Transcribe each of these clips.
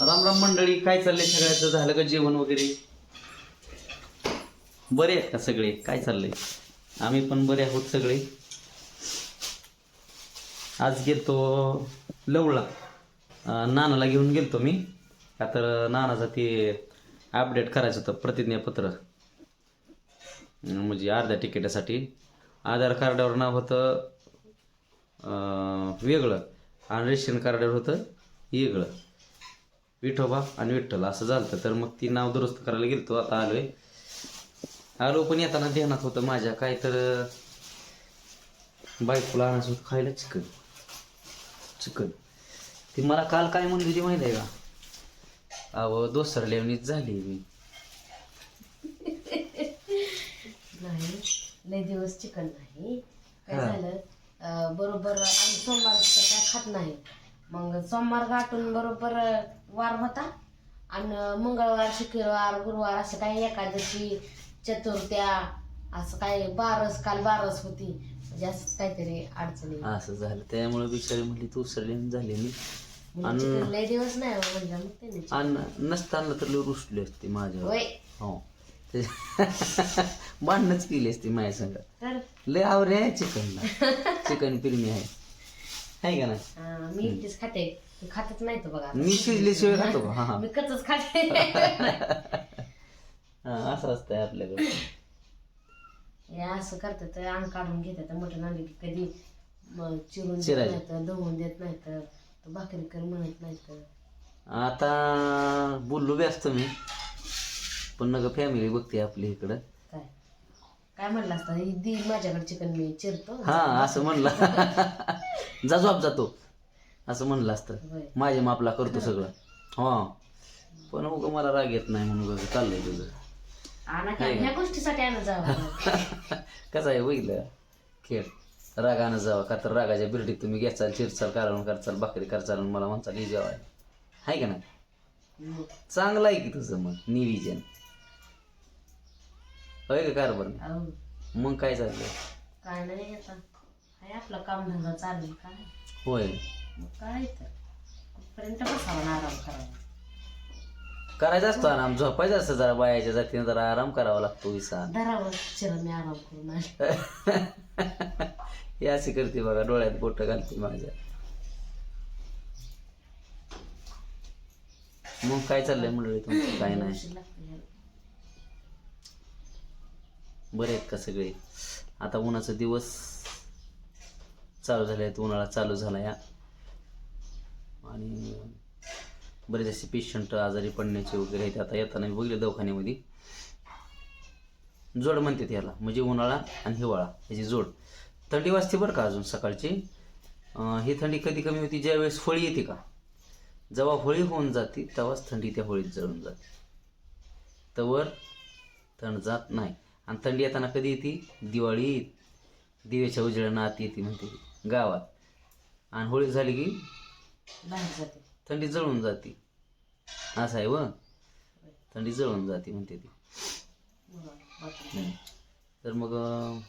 राम राम मंडळी काय चाललंय सगळ्याचं? झालं का जेवण वगैरे? बरे आहेत का सगळे? काय चाललंय? आम्ही पण बरे आहोत सगळे. आज गेलतो लवळा. नानाला घेऊन गेलतो मी. का तर नानाचं ते अपडेट करायचं होतं प्रतिज्ञापत्र. म्हणजे अर्ध्या तिकिटासाठी. आधार कार्डावर नाव होतं वेगळं. आणि रेशन कार्डावर होतं वेगळं. विठोबा आणि विठ्ठल असं झालं तर मग ती नाव दुरुस्त करायला गेलतो आता आलोय. आलो पण येताना ध्यानात होतं माझ्या. काय तर बायकोला आणायचं होतं खायला चिकन. चिकन. ती मला काल काय म्हणली होती माहिती आहे का? अहो दोसरल्यावणीच झाली मी. नाही लय दिवस चिकन नाही. काय हा. झालं? अं, बरोबर आम्ही सोमवार काय खात नाही. मग सोमवार गाठून बरोबर अं, वार होता. आणि मंगळवार शुक्रवार गुरुवार असं काही एकादशी चतुर्थ्या असं काय बारस काल बारस होती. म्हणजे असं काहीतरी अडचणी. असं झालं. त्यामुळे बिचारी म्हणली तू उसरल्यावणी झाली मी लय दिवस नाही हो म्हणलं मग त्याने आणि नसताना तर लय रुसली असती माझ्यावर. होय. हो. ते- भांडणच केली असती माझ्या संग. तर? लय आवरे आहे चिकनला. चिकन पिरमी आहे. आहे का अं, मी एकटीच खाते. खातच नाही तो बघा मी शिजल्याशिवाय खातो का हा हा मी कचच खाते हा, असं असतंय आपल्याकडे हे असं करतात तर अंग काढून घेतात मटण आणलं की कधी म, चिरून देत चिरायचं. देत नाही तर भाकरी कर म्हणत नाही तर आता बोललो बी असतो मी पण नका फॅमिली बघते आपली इकडं काय काय म्हणलं असतं ही दी माझ्याकडे चिकन मी चिरतो हा असं म्हणलं जा झोप जातो असं म्हणलं असतं. होय. माझे मापला करतो सगळं. हा. पण उगं मला राग येत नाही म्हणून उगं चाललंय तुझं. ह्या गोष्टीसाठी आणा जावं. कसं आहे बघितलं? खेळ. रागानं जावा. का तर रागाच्या बिरडीत तुम्ही घेचाल चिरचाल कारण करचाल भाकरी करचाल मला म्हणचाल ही जेवाय. आहे का नाही? मग, चांगलं आहे की तुझं मग निविजन. होय का कारभार? अहो, मग काय चाललंय? काय नाही आपलं काम धंदा चालू काय? होय. मग काय तर. कुठपर्यंत बसावं आणि आराम करावा. करायचं असतो आराम. झोपायचं असतं जरा बायाच्या जातीने जरा आराम करावा लागतो विसा. धरावं चिर मी आराम करून आले हे अशी करते बघा डोळ्यात बोट घालते माझ्या. मग काय चाललंय मंडळी तुमचं? काय नाही. उशीर लागतो ह्याला. बरे आहेत का सगळे? आता उन्हाचा दिवस चालू झाले आहेत उन्हाळा चालू झाला या. आणि बरेच असे पेशंट आजारी पडण्याचे वगैरे आहेत. आता येताना मी बघले दवाखान्यामध्ये. जोड म्हणते याला. म्हणजे उन्हाळा आणि हिवाळा. ह्याची जोड. थंडी वाजते बरं का अजून सकाळची? ही थंडी कधी कमी होती? ज्यावेळेस होळी येते का? जेव्हा होळी होऊन जाते तेव्हाच थंडी त्या होळीत जळून जाते. तवर थंड जात नाही. आणि थंडी येताना कधी येते? दिवाळी दिव्याच्या उजेडानं आत येते म्हणते. गावात. आणि होळी झाली की जाते. थंडी जळून जाते. असं आहे व. थंडी जळून जाते म्हणते ती. बरं, बाकी. हम्म. तर मग अं,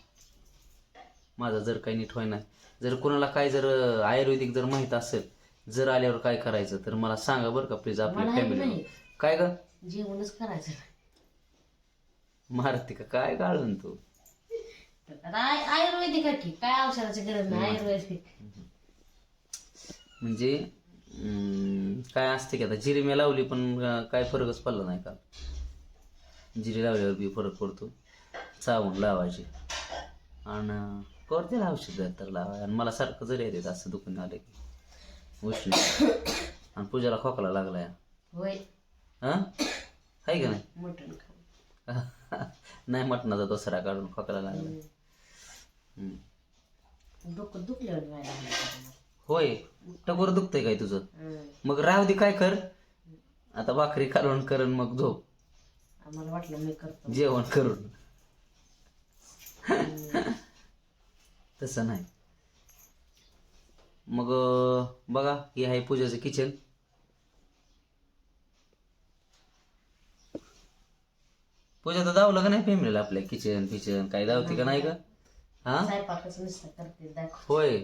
माझा जर काही नीट होईना जर कोणाला काय जर अं, आयुर्वेदिक जर माहीत असेल जर आल्यावर काय करायचं तर मला सांगा बरं का प्लीज आपल्या मला हे फॅमिली नाही. काय ग? जेवणच करायचं मारते का? काय गाळून तू? आता आय- आयुर्वेदिक आहे की काय औषधाची गरज नाही आयुर्वेदिक. म्हणजे काय असते की आता जिरी मी लावली पण काय फरकच पडला नाही का? जिरी लावल्यावर बी फरक पडतो. चावून लावायची. आणि करते औषध तर लावाय आणि मला सारखं जरी येते असं दुखून आलं की. उष्ण. आणि पूजाला खोकला लागलाय. होय. हा आहे का नाही? नाही मटणाचा दसरा काढून खोकला लागला दुखल्यावर. होय टकोर दुखतंय काय तुझं. मग राहू दे काय कर? आता भाकरी काढून करून मग झोप. आम्हाला वाटलं मी करतो. जेवण करून. तसं नाही. मग बघा हे आहे पूजाचं किचन. पूजा तर दावलं का नाही फॅमिलीला आपल्या किचन फिचन काय दावते का नाही का? हा? स्वयंपाकच नुसतं करते दाखव. होय.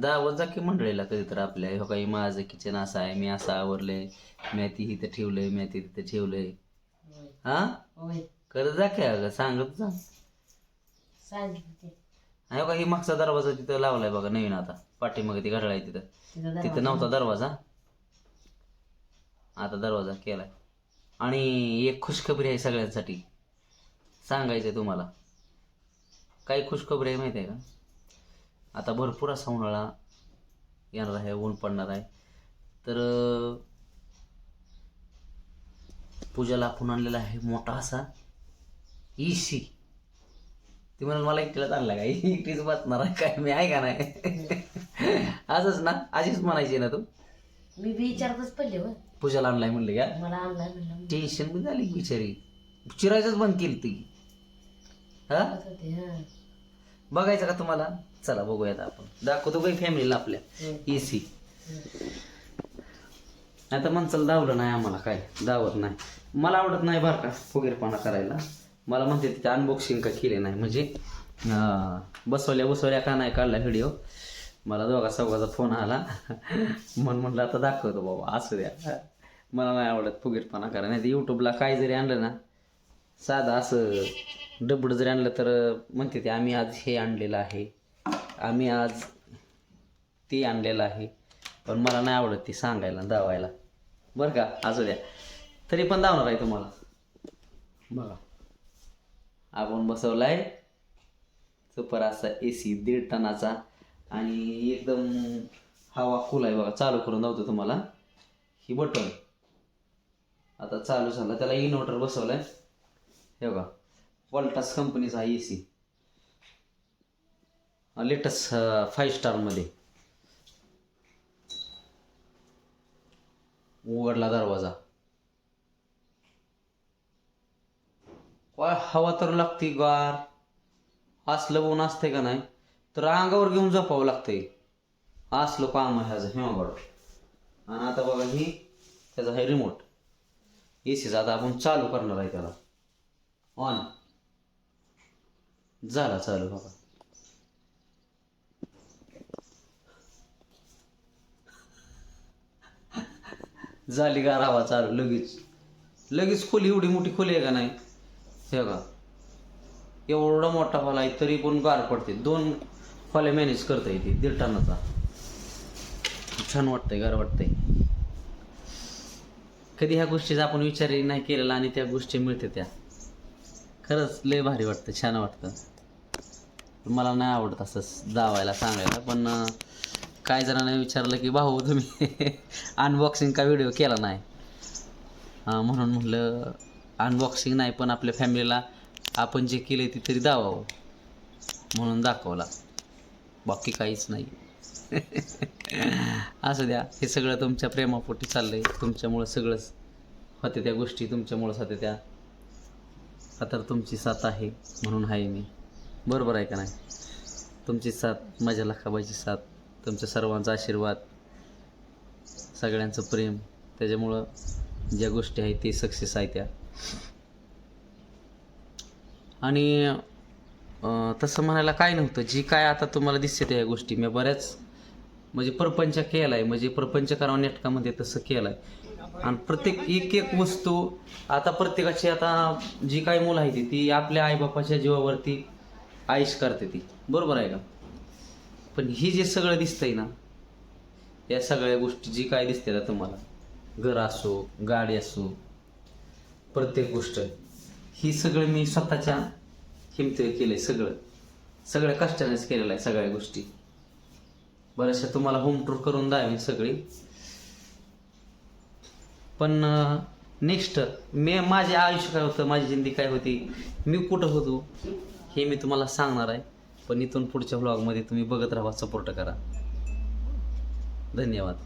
दावत जा की मंडळीला कधी तर आपल्या हो काही माझं किचन असं आहे मी असं आवरलंय मी ती इथं ठेवलंय मी ती तिथं ठेवलंय. हा? करत जा की अगं सांगत जा. हो का ही मागचा दरवाजा तिथं लावलाय बघा नवीन आता पाठीमागे ती आहे तिथं. तिथं. नव्हता दरवाजा. आता दरवाजा केलाय. आणि एक खुशखबरी आहे सगळ्यांसाठी. सांगायचंय तुम्हाला. काय खुशखबरी आहे माहिती आहे का? आता भरपूर असा उन्हाळा येणार आहे ऊन पडणार आहे. तर अं, पूजाला आपण आणलेला आहे मोठा असा सी ती म्हणाल मला एकटीलाच आणला काय एकटीच बसणार आहे काय? मी आहे का नाही? असंच ना? आधीच म्हणायची ना तू? मी विचारतच पडले होय पूजाला आणलाय म्हणलं का? मला आणलाय म्हणलं. टेन्शन पण झाली बिचारी. चिरायचंच बंद केली ती हा हा. बघायचं का तुम्हाला? चला बघूयात आपण. दाखवतो काही फॅमिलीला आपल्या. हम्म. ए सी आता माणसाला दावलं नाही आम्हाला काय? दावत नाही. मला आवडत नाही बरं का फुगीरपणा करायला. मला म्हणते तिथे अनबॉक्सिंग का केले नाही. म्हणजे बसवल्या बसवल्या का नाही काढला व्हिडिओ मला दोघा चौघाचा फोन आला. म्हणून म्हटलं आता दाखवतो बाबा असू द्या. मला नाही आवडत फुगीरपणा करायला नाही तर यूट्यूबला काय जरी आणलं ना साधं असं डबड जरी आणलं तर म्हणते ते आम्ही आज हे आणलेलं आहे. आम्ही आज ते आणलेलं आहे. पण मला नाही आवडत ते सांगायला दावायला. बरं का? असू द्या. तरी पण दावणार आहे तुम्हाला. बघा. आपण बसवलाय. सुपर असा ए सी दीड टनाचा. आणि एकदम हवा कूल आहे बघा. चालू करून दावतो तुम्हाला. ही बटन. आता चालू झाला. त्याला इन्व्हर्टर बसवलाय. हे बघा. वॉल्टास कंपनीचा ए सी लेटेस्ट फाईव्ह स्टारमध्ये उघडला दरवाजा. हवा तर लागते गार. असलं ऊन असते का नाही? तर अंगावर घेऊन झोपावं लागतंय. असलं काम आहे ह्याचं हिमागड आणि आता बघा ही त्याचा आहे रिमोट ए सीचा आता आपण चालू करणार आहे त्याला. ऑन झाला चालू बघा. झाली गार हवा चालू लगेच. लगेच खोली एवढी मोठी खोली आहे का नाही? हे का एवढा मोठा हॉल आहे तरी पण गार पडते. दोन खोल्या मॅनेज करता येते दीड टनाचा. छान वाटतंय गार वाटतंय. कधी ह्या गोष्टीचा आपण विचारही नाही केलेला आणि त्या गोष्टी मिळते त्या. खरंच लय भारी वाटतं छान वाटतं. मला नाही आवडत असं दावायला सांगायला पण काय जणांना विचारलं की भाऊ तुम्ही अनबॉक्सिंग का व्हिडिओ केला नाही? म्हणून म्हटलं अनबॉक्सिंग नाही पण आपल्या फॅमिलीला आपण जे केलं ते तरी दावावं. म्हणून दाखवला. बाकी काहीच नाही. असं द्या. हे सगळं तुमच्या प्रेमापोटी चाललंय. तुमच्यामुळं सगळंच होते त्या गोष्टी. तुमच्यामुळंच होते त्या. आता तुमची साथ आहे म्हणून आहे मी. बरोबर आहे का नाही? तुमची साथ माझ्या लखाबाईची साथ. तुमच्या सर्वांचा आशीर्वाद सगळ्यांचं प्रेम त्याच्यामुळं ज्या गोष्टी आहेत ते सक्सेस आहे त्या. आणि तसं म्हणायला काय नव्हतं जी काय आता तुम्हाला दिसते त्या गोष्टी मी बऱ्याच म्हणजे प्रपंच केला आहे म्हणजे प्रपंच करावा नेटकामध्ये तसं केलं आहे आणि प्रत्येक एक एक वस्तू आता प्रत्येकाची आता जी काही मुलं आहे ती ती आपल्या आईबापाच्या जीवावरती आयुष करते ती. बरोबर आहे का? पण ही जे सगळं दिसतंय ना या सगळ्या गोष्टी जी काय दिसते ना तुम्हाला घर असो गाडी असो प्रत्येक गोष्ट ही सगळं मी स्वतःच्या हिमतीवर आहे सगळं. सगळ्या कष्टानेच केलेलं आहे सगळ्या गोष्टी. बऱ्याचशा तुम्हाला होम टूर करून द्यावी सगळी. पण नेक्स्ट मी माझे आयुष्य काय होतं माझी जिंदगी काय होती मी कुठं होतो हे मी तुम्हाला सांगणार आहे. पण इथून पुढच्या व्लॉगमध्ये तुम्ही बघत राहा सपोर्ट करा. धन्यवाद.